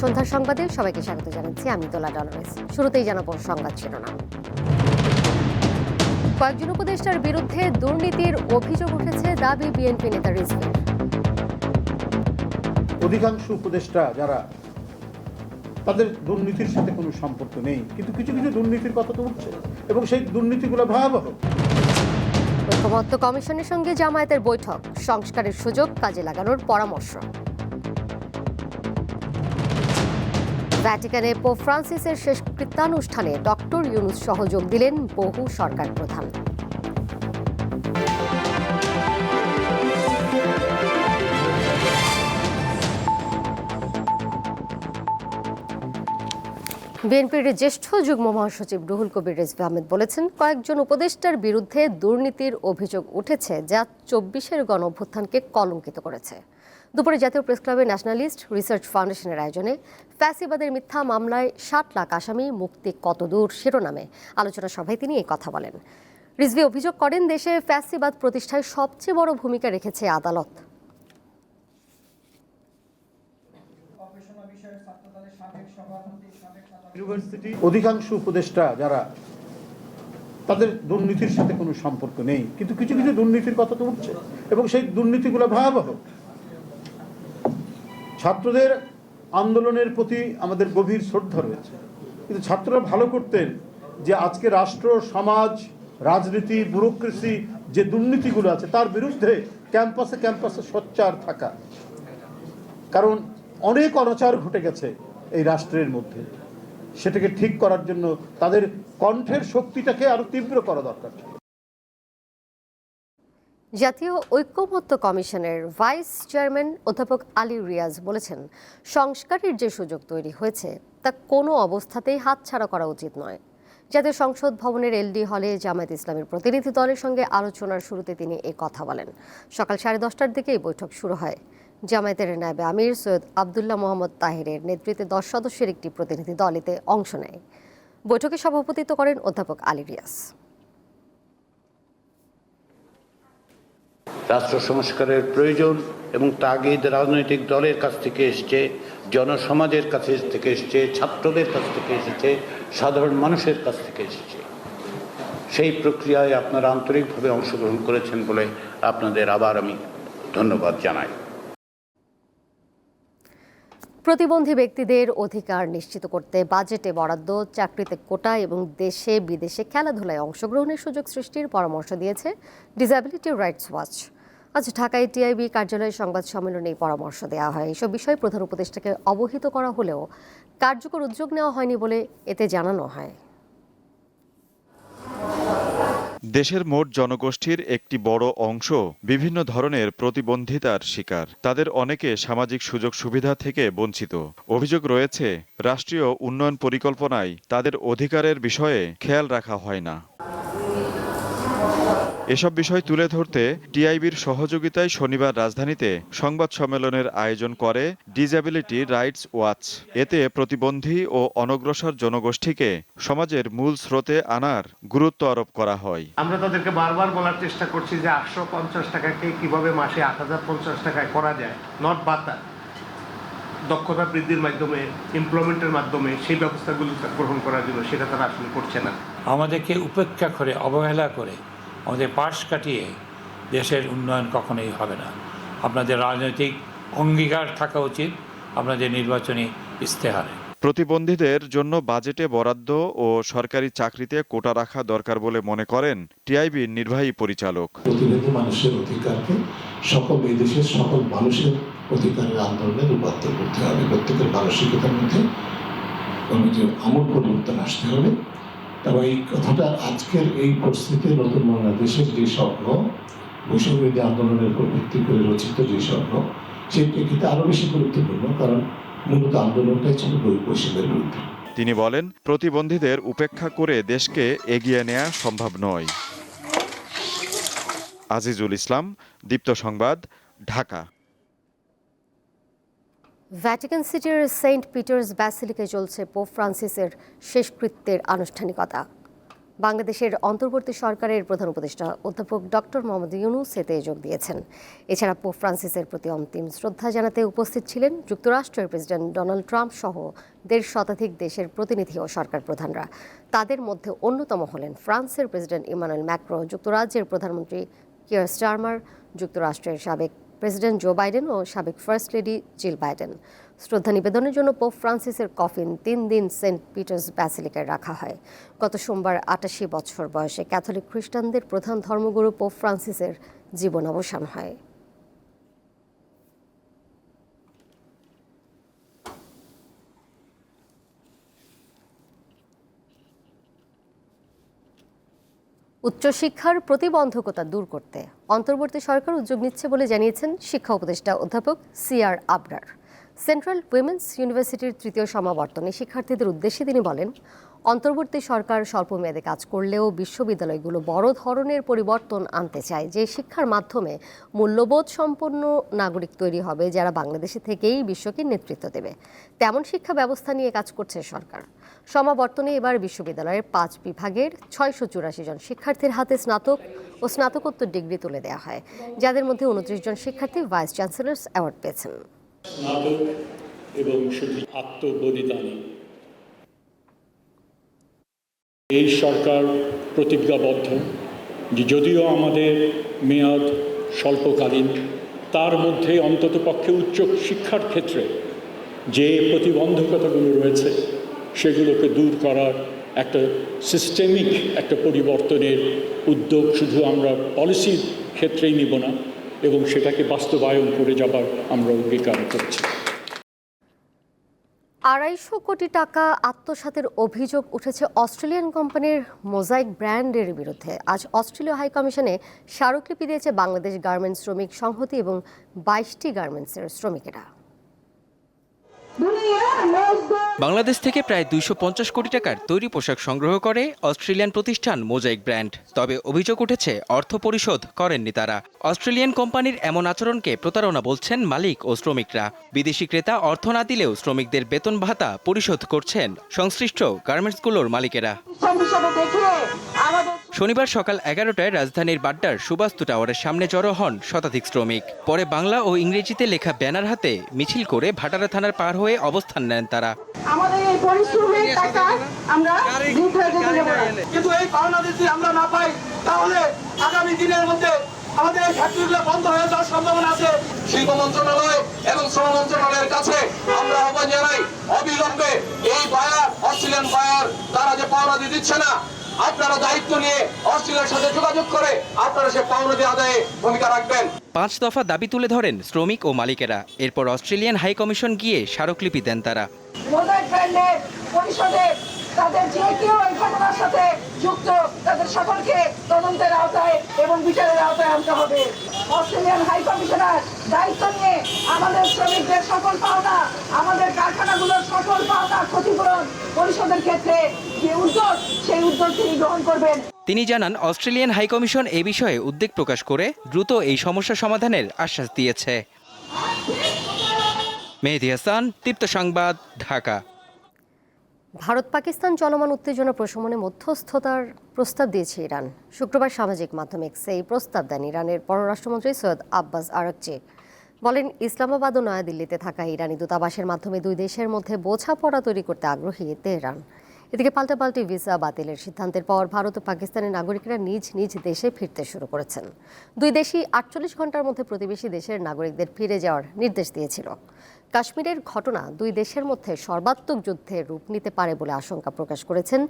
সন্ধ্যার সংবাদে সবাইকে স্বাগত জানাচ্ছি। আমি তোলা ডলারেস। শুরুতেই জানাব সংবাদ শিরোনাম। কয়েকজন উপদেষ্টার বিরুদ্ধে দুর্নীতির অভিযোগ উঠেছে দাবি বিএনপি নেতা রিজভির অধিকাংশ উপদেষ্টা যারা তাদের দুর্নীতির সাথে কোনো সম্পর্ক নেই। কিন্তু কিছু কিছু দুর্নীতির কথা তো উঠছে এবং সেই দুর্নীতিগুলো ভয়াবহ। ঐক্যমত্য কমিশনের সঙ্গে জামায়াতের বৈঠক। সংস্কারের সুযোগ কাজে লাগানোর পরামর্শ। ভ্যাটিকানে পোপ ফ্রান্সিসের শেষ কৃত্যানুষ্ঠানে ডক্টর ইউনুস সহযোগ দিলেন বহু সরকার প্রধান। বিএনপির জ্যেষ্ঠ যুগ্ম মহাসচিব রুহুল কবির রেজভি আহমেদ বলেছেন, কয়েকজন উপদেষ্টার বিরুদ্ধে দুর্নীতির অভিযোগ উঠেছে যা চব্বিশের গণ অভ্যুত্থানকে কলঙ্কিত করেছে। দুপুরে জাতীয় প্রেস ক্লাবের ন্যাশনালিস্ট রিসার্চ ফাউন্ডেশনের আয়োজনে ফ্যাসিবাদের মিথ্যা মামলায় ষাট লাখ আসামি, মুক্তি কতদূর শিরোনামে আলোচনা সভায় তিনি এই কথা বলেন। রিজভি অভিযোগ করেন, দেশে ফ্যাসিবাদ প্রতিষ্ঠায় সবচেয়ে বড় ভূমিকা রেখেছে আদালত। অধিকাংশ উপদেষ্টা যারা, তাদের দুর্নীতির সাথে কোনো সম্পর্ক নেই, কিন্তু কিছু কিছু দুর্নীতির কথা তো উঠছে, এবং সেই দুর্নীতিগুলো ভয়াবহ। ছাত্রদের আন্দোলনের প্রতি আমাদের গভীর শ্রদ্ধা রয়েছে। কিন্তু ছাত্ররা ভালো করতেন যে আজকে রাষ্ট্র, সমাজ, রাজনীতি, ব্যুরোক্রেসি যে দুর্নীতিগুলো আছে, তার বিরুদ্ধে ক্যাম্পাসে ক্যাম্পাসে সোচ্চার থাকা। কারণ অনেক অনাচার ঘটে গেছে এই রাষ্ট্রের মধ্যে। সেটাকে ঠিক করার জন্য তাদের কণ্ঠের শক্তিটাকে আরও তীব্র করা দরকার জাতীয় ঐক্যমত্য কমিশনের ভাইস চেয়ারম্যান অধ্যাপক আলী রিয়াজ বলেছেন, সংস্কারের যে সুযোগ তৈরি হয়েছে, তা কোনো অবস্থাতেই হাতছাড়া করা উচিত নয়। জাতীয় সংসদ ভবনের এলডি হলে জামায়াত ইসলামের প্রতিনিধি দলের সঙ্গে আলোচনার শুরুতে তিনি এই কথা বলেন। সকাল সাড়ে দশটার দিকে এই বৈঠক শুরু হয়। জামায়াতের নায়বে আমির সৈয়দ আবদুল্লাহ মোহাম্মদ তাহিরের নেতৃত্বে দশ সদস্যের একটি প্রতিনিধি দল এতে অংশ নেয়। বৈঠকে সভাপতিত্ব করেন অধ্যাপক আলী রিয়াজ। রাষ্ট্র সংস্কারের প্রয়োজন এবং তাগিদ রাজনৈতিক দলের কাছ থেকে এসছে, জনসমাজের কাছে থেকে এসছে, ছাত্রদের কাছ থেকে এসেছে, সাধারণ মানুষের কাছ থেকে এসেছে। সেই প্রক্রিয়ায় আপনারা আন্তরিকভাবে অংশগ্রহণ করেছেন বলে আপনাদের আবার আমি ধন্যবাদ জানাই। প্রতিবন্ধী ব্যক্তিদের অধিকার নিশ্চিত করতে বাজেটে বরাদ্দ, চাকরিতে কোটা এবং দেশে বিদেশে খেলাধুলায় অংশগ্রহণের সুযোগ সৃষ্টির পরামর্শ দিয়েছে ডিসাবিলিটি রাইটস ওয়াচ আজ ঢাকায় টিআইবি কার্যালয়ে সংবাদ সম্মেলনে এই পরামর্শ দেওয়া হয়। এসব বিষয়ে প্রধান উপদেষ্টাকে অবহিত করা হলেও কার্যকর উদ্যোগ নেওয়া হয়নি বলে এতে জানানো হয়। দেশের মোট জনগোষ্ঠীর একটি বড় অংশ বিভিন্ন ধরনের প্রতিবন্ধিতার শিকার। তাদের অনেকে সামাজিক সুযোগ সুবিধা থেকে বঞ্চিত। অভিযোগ রয়েছে, রাষ্ট্রীয় উন্নয়ন পরিকল্পনায় তাদের অধিকারের বিষয়ে খেয়াল রাখা হয় না। এসব বিষয় তুলে ধরতে টিআইবির সহযোগিতায় শনিবার রাজধানীতে সংবাদ সম্মেলনের আয়োজন করে ডিসএবিলিটি রাইটস ওয়াচ। এতে প্রতিবন্ধী ও অনগ্রসর জনগোষ্ঠীকে সমাজের মূল স্রোতে আনার গুরুত্ব আরোপ করা হয়। আমরা তাদেরকে বারবার বলার চেষ্টা করছি যে আটশো পঞ্চাশ টাকাকে কীভাবে মাসে আট হাজার পঞ্চাশ টাকায় করা যায় নট বাতা দক্ষতা বৃদ্ধির মাধ্যমে এমপ্লয়মেন্টের মাধ্যমে সেই ব্যবস্থাগুলো গ্রহণ করার জন্য সেটা তারা আসলে করছে না। আমাদেরকে উপেক্ষা করে অবহেলা করে আমাদের পাশ কাটিয়ে দেশের উন্নয়ন কখনোই হবে না। আপনাদের রাজনৈতিক অঙ্গীকার থাকা উচিত আপনাদের নির্বাচনী ইস্তেহারে প্রতিবন্ধীদের জন্য বাজেটে বরাদ্দ ও সরকারি চাকরিতে কোটা রাখা দরকার বলে মনে করেন টিআইবির নির্বাহী পরিচালক। প্রতিনিধি মানুষের অধিকারকে সকল এই দেশের সকল মানুষের অধিকারের আন্দোলনে রূপান্তর করতে হবে। প্রত্যেকের মানসিকতার মধ্যে আমূল পরিবর্তন আসতে হবে। তবে এই কথাটা আজকের এই পরিস্থিতিতে নতুন বাংলাদেশের যে স্বপ্ন, বৈষম্যবিরোধী আন্দোলনের উপর ভিত্তি করে রচিত যে স্বপ্ন, সেই প্রেক্ষিতে আরও বেশি গুরুত্বপূর্ণ, কারণ মূলত আন্দোলনটাই ছিল বৈষম্যের বিরুদ্ধে। তিনি বলেন, প্রতিবন্ধীদের উপেক্ষা করে দেশকে এগিয়ে নেওয়া সম্ভব নয়। আজিজুল ইসলাম, দীপ্ত সংবাদ, ঢাকা। ভ্যাটিকান সিটির সেন্ট পিটার্স ব্যাসিলিকায় চলছে পোপ ফ্রান্সিসের শেষকৃত্যের আনুষ্ঠানিকতা। বাংলাদেশের অন্তর্বর্তী সরকারের প্রধান উপদেষ্টা অধ্যাপক ডক্টর মোহাম্মদ ইউনুস এতে যোগ দিয়েছেন। এছাড়া পোপ ফ্রান্সিসের প্রতি অন্তিম শ্রদ্ধা জানাতে উপস্থিত ছিলেন যুক্তরাষ্ট্রের প্রেসিডেন্ট ডোনাল্ড ট্রাম্প সহ দেড় শতাধিক দেশের প্রতিনিধি ও সরকার প্রধানরা। তাদের মধ্যে অন্যতম হলেন ফ্রান্সের প্রেসিডেন্ট ইমানুয়েল ম্যাক্রো, যুক্তরাজ্যের প্রধানমন্ত্রী কিয়ার স্টারমার, যুক্তরাষ্ট্রের সাবেক প্রেসিডেন্ট জো বাইডেন ও সাবেক ফার্স্ট লেডি জিল বাইডেন। শ্রদ্ধা নিবেদনের জন্য পোপ ফ্রান্সিসের কফিন তিন দিন সেন্ট পিটার্স ব্যাসিলিকায় রাখা হয়। গত সোমবার আটাশি বছর বয়সে ক্যাথলিক খ্রিস্টানদের প্রধান ধর্মগুরু পোপ ফ্রান্সিসের জীবন অবসান হয়। উচ্চশিক্ষার প্রতিবন্ধকতা দূর করতে অন্তর্বর্তী সরকার উদ্যোগ নিচ্ছে বলে জানিয়েছেন শিক্ষা উপদেষ্টা অধ্যাপক C R Abrar. Central women's ইউনিভার্সিটির তৃতীয় সমাবর্তনে শিক্ষার্থীদের উদ্দেশ্যে তিনি বলেন অন্তর্বর্তী সরকার স্বল্পমেয়াদে কাজ করলেও বিশ্ববিদ্যালয়গুলো বড় ধরনের পরিবর্তন আনতে চায়, যে শিক্ষার মাধ্যমে মূল্যবোধ সম্পন্ন নাগরিক তৈরি হবে যারা বাংলাদেশে থেকেই বিশ্বকে নেতৃত্ব দেবে। তেমন শিক্ষা ব্যবস্থা নিয়ে কাজ করছে সরকার। সমাবর্তনে এবার বিশ্ববিদ্যালয়ের পাঁচ বিভাগের ছয়শো চুরাশি জন শিক্ষার্থীর হাতে স্নাতক ও স্নাতকোত্তর ডিগ্রি তুলে দেওয়া হয়, যাদের মধ্যে উনত্রিশ জন শিক্ষার্থী ভাইস চ্যান্সেলর্স অ্যাওয়ার্ড পেয়েছেন। এবং শুধু এই সরকার প্রতিজ্ঞাবদ্ধ যে যদিও আমাদের মেয়াদ স্বল্পকালীন, তার মধ্যে অন্ততপক্ষে উচ্চ শিক্ষার ক্ষেত্রে যে প্রতিবন্ধকতাগুলো রয়েছে, সেগুলোকে দূর করার একটা সিস্টেমিক একটা পরিবর্তনের উদ্যোগ শুধু আমরা পলিসির ক্ষেত্রেই নিব না, এবং সেটাকে বাস্তবায়ন করে যাবার আমরা অঙ্গীকার করছি। আড়াইশো কোটি টাকা আত্মসাতের অভিযোগ উঠেছে অস্ট্রেলিয়ান কোম্পানির মোজাইক ব্র্যান্ডের বিরুদ্ধে। আজ অস্ট্রেলীয় হাই কমিশনে স্মারকলিপি দিয়েছে বাংলাদেশ গার্মেন্টস শ্রমিক সংহতি এবং বাইশটি গার্মেন্টসের শ্রমিকেরা। বাংলাদেশ থেকে প্রায় দুইশ পঞ্চাশ কোটি টাকার তৈরি পোশাক সংগ্রহ করে অস্ট্রেলিয়ান প্রতিষ্ঠান মোজাইক ব্র্যান্ড তবে অভিযোগ উঠেছে, অর্থ পরিশোধ করেননি তারা। অস্ট্রেলিয়ান কোম্পানির এমন আচরণকে প্রতারণা বলছেন মালিক ও শ্রমিকরা। বিদেশি ক্রেতা অর্থ না দিলেও শ্রমিকদের বেতন ভাতা পরিশোধ করছেন সংশ্লিষ্ট গার্মেন্টসগুলোর মালিকেরা। শনিবার সকাল এগারোটায় রাজধানীর বাড্ডার সুবাস্তু টাওয়ারের সামনে জড়ো হন শতাধিক শ্রমিক। পরে বাংলা ও ইংরেজিতে লেখা ব্যানার হাতে মিছিল করে ভাটারা থানার পার হয়ে অবস্থান নেন তারা। আমাদের এই পরিশ্রমের টাকা আমরা বৃদ্ধ যেতে দেবো না। কিন্তু এই পাওনা যদি আমরা না পাই তাহলে আগামী দিনের মধ্যে আমাদের ফ্যাক্টরিগুলো বন্ধ হয়ে যাওয়ার সম্ভাবনা আছে। শিল্প মন্ত্রণালয় এবং শ্রম মন্ত্রণালয়ের কাছে আমরা আহ্বান জানাই অবিলম্বে এই বায়ার অস্ট্রেলিয়ান বায়ার তারা যে পাওনা দিচ্ছে না আপনারা দায়িত্ব নিয়ে অস্ট্রেলিয়ার সাথে যোগাযোগ করে আপনারা সে পাওনা দিয়ে আদায়ে ভূমিকা রাখবেন। পাঁচ দফা দাবি তুলে ধরেন শ্রমিক ও মালিকেরা। এরপর অস্ট্রেলিয়ান হাই কমিশন গিয়ে স্মারকলিপি দেন তারা। পরিষদে তাদের যে কেউ এই ঘটনার সাথে যুক্ত তাদের সকলকে তদন্তের আওতায় এবং বিচারের আওতায় আনতে হবে। অস্ট্রেলিয়ান হাই কমিশনার দায়িত্ব নিয়ে আমাদের শ্রমিকদের সকল পাওনা আমাদের কারখানাগুলোর সকল পাওনা ক্ষতিপূরণ পরিশোধের ক্ষেত্রে যে উদ্যোগ সেই উদ্যোগ তিনি গ্রহণ করবেন। তিনি জানান অস্ট্রেলিয়ান হাই কমিশন এ বিষয়ে উদ্বেগ প্রকাশ করে দ্রুত এই সমস্যা সমাধানের আশ্বাস দিয়েছে। মেহেদি হাসান দীপ্ত সংবাদ ঢাকা। ভারত পাকিস্তান চলমান উত্তেজনা প্রশমনে মধ্যস্থতার প্রস্তাব দিয়েছে ইরান। শুক্রবার সামাজিক মাধ্যমে এই প্রস্তাব দেন ইরানের পররাষ্ট্রমন্ত্রী সৈয়দ আব্বাস আরাকচি। বলেন ইসলামাবাদ ও নয়াদিল্লিতে থাকা ইরানি দূতাবাসের মাধ্যমে দুই দেশের মধ্যে বোঝাপড়া তৈরি করতে আগ্রহী তেহরান। এদিকে পাল্টাপাল্টি ভিসা বাতিলের সিদ্ধান্তের পর ভারত ও পাকিস্তানের নাগরিকরা নিজ নিজ দেশে ফিরতে শুরু করেছেন। দুই দেশই আটচল্লিশ ঘণ্টার মধ্যে প্রতিবেশী দেশের নাগরিকদের ফিরে যাওয়ার নির্দেশ দিয়েছিল। কাশ্মীরের ঘটনা দুই দেশের মধ্যে সর্বাত্মক যুদ্ধে রূপ নিতে পারে বলে আশঙ্কা প্রকাশ করেছেন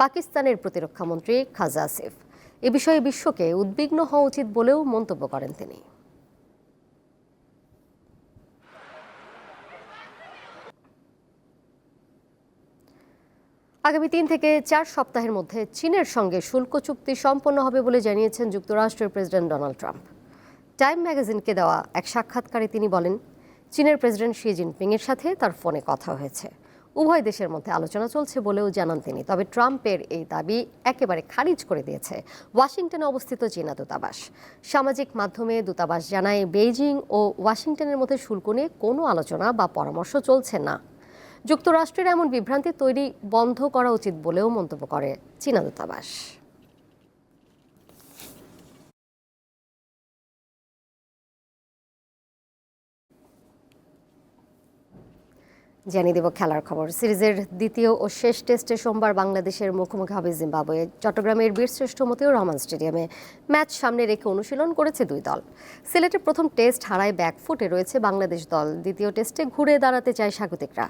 পাকিস্তানের প্রতিরক্ষামন্ত্রী খাজা আসিফ। এ বিষয়ে বিশ্বকে উদ্বিগ্ন হওয়া উচিত বলেও মন্তব্য করেন তিনি। আগামী তিন থেকে চার সপ্তাহের মধ্যে চীনের সঙ্গে শুল্ক চুক্তি সম্পন্ন হবে বলে জানিয়েছেন যুক্তরাষ্ট্রের প্রেসিডেন্ট ডোনাল্ড ট্রাম্প। টাইম ম্যাগাজিনকে দেওয়া এক সাক্ষাৎকারে তিনি বলেন, চীনের প্রেসিডেন্ট শি জিনপিংয়ের সাথে তার ফোনে কথা হয়েছে। উভয় দেশের মধ্যে আলোচনা চলছে বলেও জানান তিনি। তবে ট্রাম্পের এই দাবি একেবারে খারিজ করে দিয়েছে ওয়াশিংটনে অবস্থিত চীনা দূতাবাস। সামাজিক মাধ্যমে দূতাবাস জানায়, বেইজিং ও ওয়াশিংটনের মধ্যে শুল্ক নিয়ে কোনো আলোচনা বা পরামর্শ চলছে না। যুক্তরাষ্ট্রের এমন বিভ্রান্তি তৈরি বন্ধ করা উচিত বলেও মন্তব্য করে চীনা দূতাবাস। জানিয়ে দেব খেলার খবর। সিরিজের দ্বিতীয় ও শেষ টেস্টে সোমবার বাংলাদেশের মুখোমুখি হবে জিম্বাবুয়ে। চট্টগ্রামের বীরশ্রেষ্ঠ মতিউর রহমান স্টেডিয়ামে ম্যাচ সামনে রেখে অনুশীলন করেছে দুই দল। সিলেটের প্রথম টেস্ট হারায় ব্যাকফুটে রয়েছে বাংলাদেশ দল। দ্বিতীয় টেস্টে ঘুরে দাঁড়াতে চায় স্বাগতিকরা।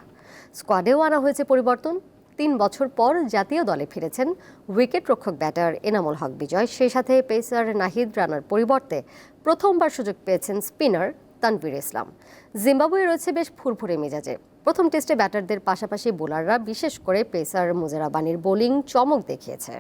স্কোয়াডেও আনা হয়েছে পরিবর্তন। তিন বছর পর জাতীয় দলে ফিরেছেন উইকেট রক্ষক ব্যাটার এনামুল হক বিজয়। সেই সাথে পেসার নাহিদ রানার পরিবর্তে প্রথমবার সুযোগ পেয়েছেন স্পিনার তানভীর ইসলাম। জিম্বাবুয়ে রয়েছে বেশ ফুরফুরে মেজাজে। প্রথম টেস্টে ব্যাটারদের পাশাপাশি বোলাররা বিশেষ করে পেসার মুজারাবানির বোলিং চমক দেখিয়েছে।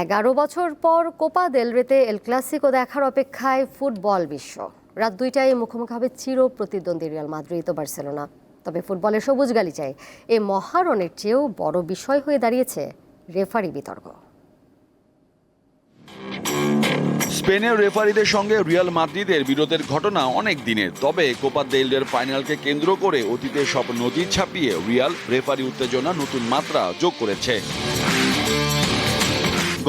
এগারো বছর পর কোপা দেলরেতে এল ক্লাসিকো দেখার অপেক্ষায় ফুটবল বিশ্ব। রাত দুইটায় মুখোমুখি হবে চির প্রতিদ্বন্দ্বী রিয়াল মাদ্রিদ ও বার্সেলোনা। তবে ফুটবলের সবুজ গালি চাই এ মহারণের চেয়েও বড় বিষয় হয়ে দাঁড়িয়েছে রেফারি বিতর্ক। স্পেনের রেফারিদের সঙ্গে রিয়াল মাদ্রিদের বিরোধের ঘটনা অনেক দিনের। তবে কোপা দেলডের ফাইনালকে কেন্দ্র করে অতীতের সব নজির ছাপিয়ে রিয়াল রেফারি উত্তেজনা নতুন মাত্রা যোগ করেছে।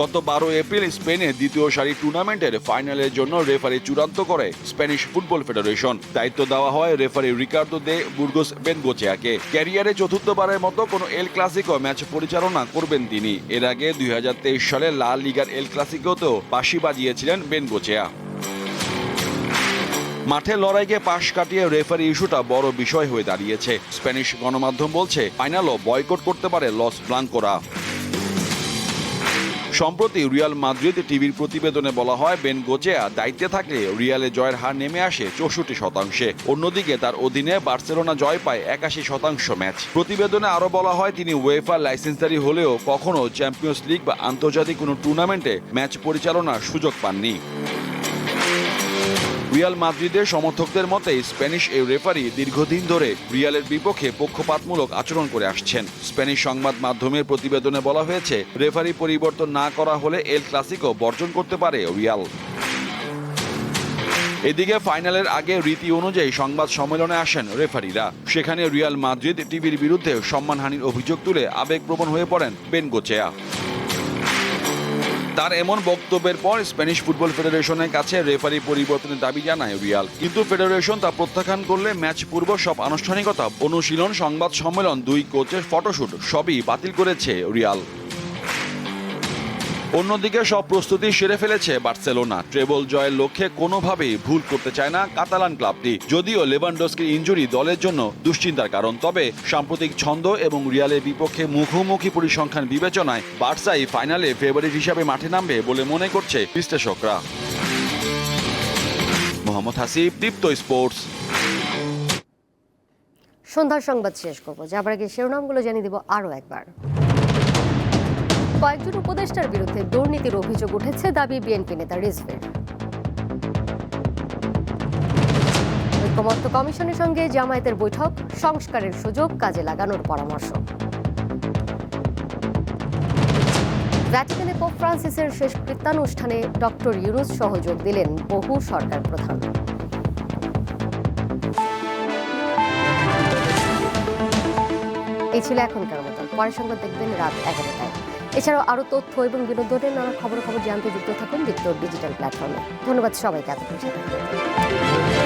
গত বারো এপ্রিল স্পেনের দ্বিতীয় সারি টুর্নামেন্টের ফাইনালের জন্য রেফারি চূড়ান্ত করে স্প্যানিশ ফুটবল ফেডারেশন। দায়িত্ব দেওয়া হয় রেফারি রিকার্দো দে বুর্গোস বেনগোচেয়াকে। ক্যারিয়ারে চতুর্থবারের মতো কোনো এল ক্লাসিকো ম্যাচ পরিচালনা করবেন তিনি। এর আগে দুই হাজার তেইশ সালে লা লিগার এল ক্লাসিকোতেও বাঁশি বাজিয়েছিলেন বেনগোচেয়া। মাঠে লড়াইকে পাশ কাটিয়ে রেফারি ইস্যুটা বড় বিষয় হয়ে দাঁড়িয়েছে। স্প্যানিশ গণমাধ্যম বলছে, ফাইনালও বয়কট করতে পারে লস ব্লাঙ্কোরা। সম্প্রতি রিয়াল মাদ্রিদ টিভির প্রতিবেদনে বলা হয়, বেন গোচেয়া দায়িত্বে থাকলে রিয়ালে জয়ের হার নেমে আসে চৌষট্টি শতাংশে। অন্যদিকে তার অধীনে বার্সেলোনা জয় পায় একাশি শতাংশ ম্যাচ। প্রতিবেদনে আরও বলা হয়, তিনি ওয়েফার লাইসেন্সারি হলেও কখনো চ্যাম্পিয়ন্স লিগ বা আন্তর্জাতিক কোনো টুর্নামেন্টে ম্যাচ পরিচালনার সুযোগ পাননি। রিয়াল মাদ্রিদের সমর্থকদের মতে স্প্যানিশ এই রেফারি দীর্ঘদিন ধরে রিয়ালের বিপক্ষে পক্ষপাতমূলক আচরণ করে আসছেন। স্প্যানিশ সংবাদ মাধ্যমের প্রতিবেদনে বলা হয়েছে, রেফারি পরিবর্তন না করা হলে এল ক্লাসিকো বর্জন করতে পারে রিয়াল। এদিকে ফাইনালের আগে রীতি অনুযায়ী সংবাদ সম্মেলনে আসেন রেফারিরা। সেখানে রিয়াল মাদ্রিদ টিভির বিরুদ্ধে সম্মানহানির অভিযোগ তুলে আবেগপ্রবণ হয়ে পড়েন বেনগোচেয়া। তার এমন বক্তব্যের পর স্প্যানিশ ফুটবল ফেডারেশনের কাছে রেফারি পরিবর্তনের দাবি জানায় রিয়াল। কিন্তু ফেডারেশন তা প্রত্যাখ্যান করলে ম্যাচ পূর্ব সব আনুষ্ঠানিকতা, অনুশীলন, সংবাদ সম্মেলন, দুই কোচের ফটোশুট, সবই বাতিল করেছে রিয়াল। অন্যদিকে সব প্রস্তুতি সেরে ফেলেছে বার্সেলোনা। ট্রেবল জয়ের লক্ষ্যে কোনোভাবেই ভুল করতে চায় না কাতালান ক্লাবটি। যদিও লেভানডস্কির ইঞ্জুরি দলের জন্য দুশ্চিন্তার কারণ, তবে সাম্প্রতিক ছন্দ এবং রিয়ালের বিপক্ষে মুখোমুখি পরিসংখ্যান বিবেচনায় বার্সাই ফাইনালে ফেভারিট হিসাবে মাঠে নামবে বলে মনে করছে বিশ্লেষকরা। মোহাম্মদ হাসিব, দীপ্ত স্পোর্টস। সন্ধ্যার সংবাদ শেষ করব। যাবার আগে শিরোনামগুলো জানিয়ে দেব আরও একবার। কয়েকজন উপদেষ্টার বিরুদ্ধে দুর্নীতির অভিযোগ উঠেছে দাবি বিএনপি নেতা রিজভের। ঐক্যমত্য কমিশনের সঙ্গে জামায়াতের বৈঠক, সংস্কারের সুযোগ কাজে লাগানোর পরামর্শ। ভ্যাটিকানে পোপ ফ্রান্সিসের শেষ কৃত্যানুষ্ঠানে ডক্টর ইউনুস সহযোগ দিলেন বহু সরকার প্রধান। এই ছিল এখনকার মতো। পরের সংবাদ দেখবেন রাত এগারোটায়। এছাড়াও আরও তথ্য এবং বিনোদনের নানা খবর খবর জানতে যুক্ত থাকুন দীপ্ত ডিজিটাল প্ল্যাটফর্মে ধন্যবাদ সবাইকে, এতক্ষণ সাথে।